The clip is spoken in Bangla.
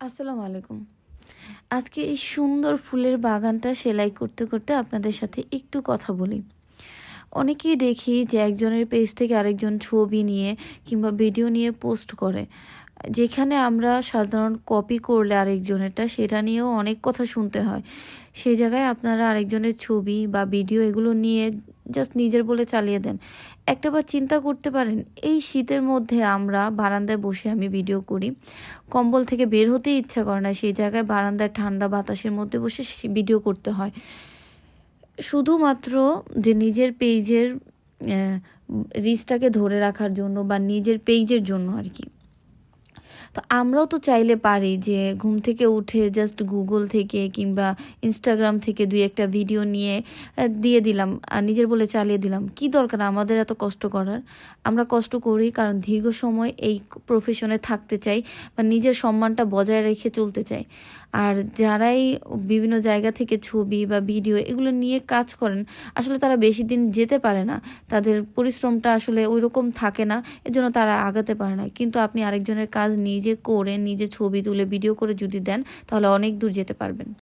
আসসালামু আলাইকুম। আজকে এই সুন্দর ফুলের বাগানটা সেলাই করতে করতে আপনাদের সাথে একটু কথা বলি। অনেকেই দেখি যে একজনের পেজ থেকে আরেকজন ছবি নিয়ে কিংবা ভিডিও নিয়ে পোস্ট করে। যেখানে আমরা সাধারণ কপি করলে আরেকজনেরটা, সেটা নিয়েও অনেক কথা শুনতে হয়। সেই জায়গায় আপনারা আরেকজনের ছবি বা ভিডিও এগুলো নিয়ে জাস্ট নিজের বলে চালিয়ে দেন। একটাবার চিন্তা করতে পারেন, এই শীতের মধ্যে আমরা বারান্দায় বসে আমি ভিডিও করি। কম্বল থেকে বের হতেই ইচ্ছা করে না, সেই জায়গায় বারান্দায় ঠান্ডা বাতাসের মধ্যে বসে ভিডিও করতে হয়। শুধুমাত্র যে নিজের পেজের রিচটাকে ধরে রাখার জন্য বা নিজের পেজের জন্য আর কি। তো আমরাও তো চাইলে পারি যে ঘুম থেকে উঠে জাস্ট গুগল থেকে কিংবা ইনস্টাগ্রাম থেকে দুই একটা ভিডিও নিয়ে দিয়ে দিলাম নিজের বলে চালিয়ে দিলাম। কি দরকার আমাদের এত কষ্ট করার? আমরা কষ্ট করি কারণ দীর্ঘ সময় এই প্রফেশনে থাকতে চাই বা নিজের সম্মানটা বজায় রেখে চলতে চাই। আর যারাই বিভিন্ন জায়গা থেকে ছবি বা ভিডিও এগুলো নিয়ে কাজ করেন, আসলে তারা বেশি দিন যেতে পারে না। তাদের পরিশ্রমটা আসলে ওই রকম থাকে না এজন্য তারা আগাতে পারে না। কিন্তু আপনি আরেকজনের কাজ নিজে করে নিজে ছবি তুলে ভিডিও করে যদি দেন তাহলে অনেক দূর যেতে পারবেন।